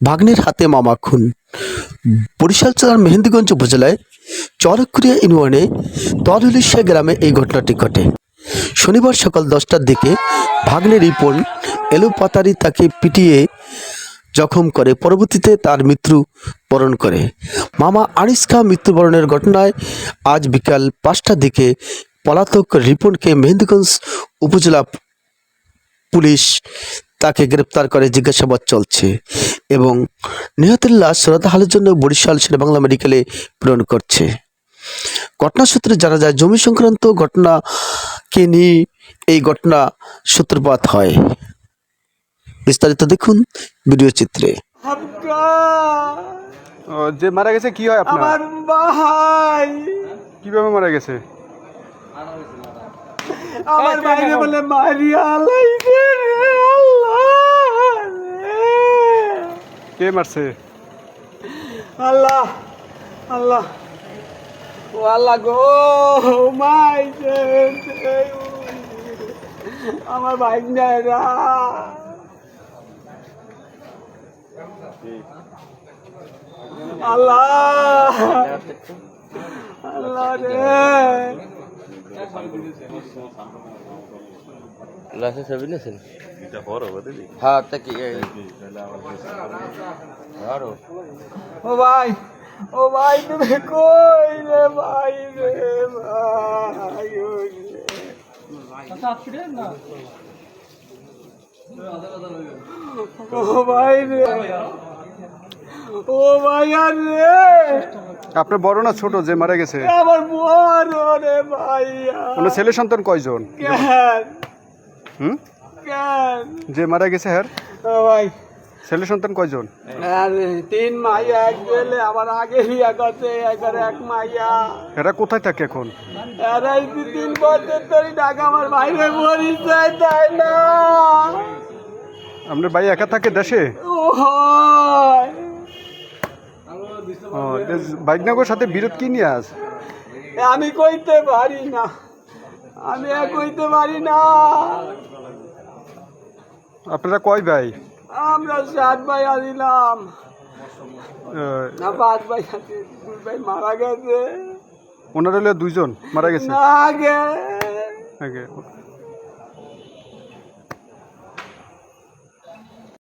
ভাগ্নের হাতে মামা খুন। বরিশাল জেলার মেহেন্দিগঞ্জ উপজেলায় চরকুরিয়া ইউনিয়নে তরুলিশা গ্রামে এই ঘটনাটি ঘটে। শনিবার সকাল দশটার দিকে ভাগ্নের রিপন এলোপাতারি তাকে পিটিয়ে জখম করে। পরবর্তীতে তার মৃত্যু বরণ করে। মামা আনিস খা মৃত্যুবরণের ঘটনায় আজ বিকাল পাঁচটার দিকে পলাতক রিপনকে মেহেন্দিগঞ্জ উপজেলা পুলিশ তাকে গ্রেপ্তার করে জিজ্ঞাসাবাদ চলছে এবং নিহতের লাশ শ্রদ্ধাহালের জন্য বরিশাল বাংলা মেডিকেলে প্রেরণ করছে। ঘটনা সূত্রে জানা যায় জমি সংক্রান্ত ঘটনাকে নিয়ে এই ঘটনা সূত্রপাত হয়। বিস্তারিত দেখুন ভিডিও চিত্রে। যে মারা গেছে কি হয় আপনার? আমার ভাই! কীভাবে মারা গেছে? আমার ভাইরে বলে মারিয়া লাইছে রে আল্লাহ রে। কে মারছে? আল্লাহ আল্লাহ। ও আল্লাহ গো মাই আমার ভাই নেরা আল্লাহ আল্লাহ রে। লাসে ছবি নিয়েছেন হ্যাঁ তা কি আরও ও ভাই ও ভাই তুমি কই রে ভাই রে ভাই ও রে। ও ভাই রে ও ভাই রে। আপনার বড় না ছোট যে মারা গেছে? আমার বড় রে ভাই ওনার ছেলে সন্তান কয়জন? হুম? যে মারা গেছে হ্যার? ও ভাই। ছেলে সন্তান কয়জন? তিন মাইয়া এক গেলে আমার আগে বিয়া করছে একবার এক মাইয়া। এরা কোথায় থাকে এখন? দু তিন বছর ধরে টাকা আমার বাইরে পরিচয় দেয় না? আপনার ভাই একা থাকে দেশে? ও বাইকনগর সাথে বিরোধ কি নিয়ে আস আমি কইতে পারি না। আমি আর কইতে পারি না। আপনারা কয় ভাই? আমরা সাত ভাই আসিলাম ও, না পাঁচ ভাই দুই ভাই মারা গেছে। ওনার দুইজন মারা গেছে? আগে। আগে।